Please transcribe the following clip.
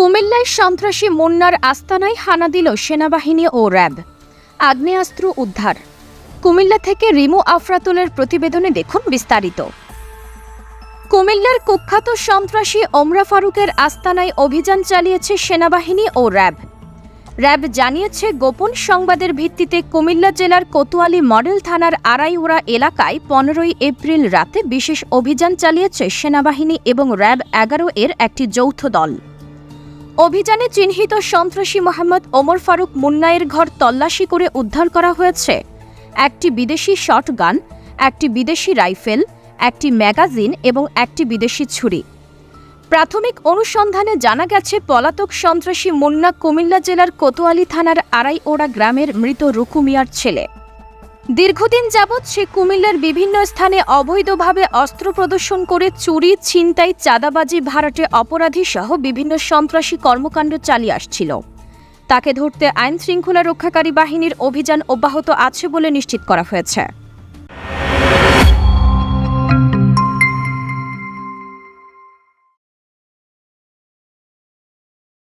কুমিল্লায় সন্ত্রাসী মুন্নার আস্তানায় হানা দিল সেনাবাহিনী ও র্যাব। আগ্নেয়াস্ত্র উদ্ধার। কুমিল্লা থেকে রিমু আফরাতুলের প্রতিবেদনে দেখুন বিস্তারিত। কুমিল্লার কুখ্যাত সন্ত্রাসী ওমরা ফারুকের আস্তানায় অভিযান চালিয়েছে সেনাবাহিনী ও র্যাব। র্যাব জানিয়েছে, গোপন সংবাদের ভিত্তিতে কুমিল্লা জেলার কোতোয়ালি মডেল থানার আড়াইওড়া এলাকায় পনেরোই এপ্রিল রাতে বিশেষ অভিযান চালিয়েছে সেনাবাহিনী এবং র্যাব এগারো এর একটি যৌথ দল। অভিযানে চিহ্নিত সন্ত্রাসী মোহাম্মদ ওমর ফারুক মুন্নায়ের ঘর তল্লাশি করে উদ্ধার করা হয়েছে। একটি বিদেশি শটগান, একটি বিদেশি রাইফেল, একটি ম্যাগাজিন এবং একটি বিদেশি ছুরি। প্রাথমিক অনুসন্ধানে জানা গেছে, পলাতক সন্ত্রাসী মুন্না কুমিল্লা জেলার কোতোয়ালি থানার আড়াইওড়া গ্রামের মৃত রুকু মিয়ার ছেলে। দীর্ঘদিন যাবৎ সে কুমিল্লার বিভিন্ন স্থানে অবৈধভাবে অস্ত্র প্রদর্শন করে চুরি, ছিনতাই, চাঁদাবাজি, ভাড়াটে অপরাধী সহ বিভিন্ন সন্ত্রাসী কর্মকাণ্ড চালিয়ে আসছিল। তাকে ধরতে আইন শৃঙ্খলা রক্ষাকারী বাহিনীর অভিযান অব্যাহত আছে বলে নিশ্চিত করা হয়েছে।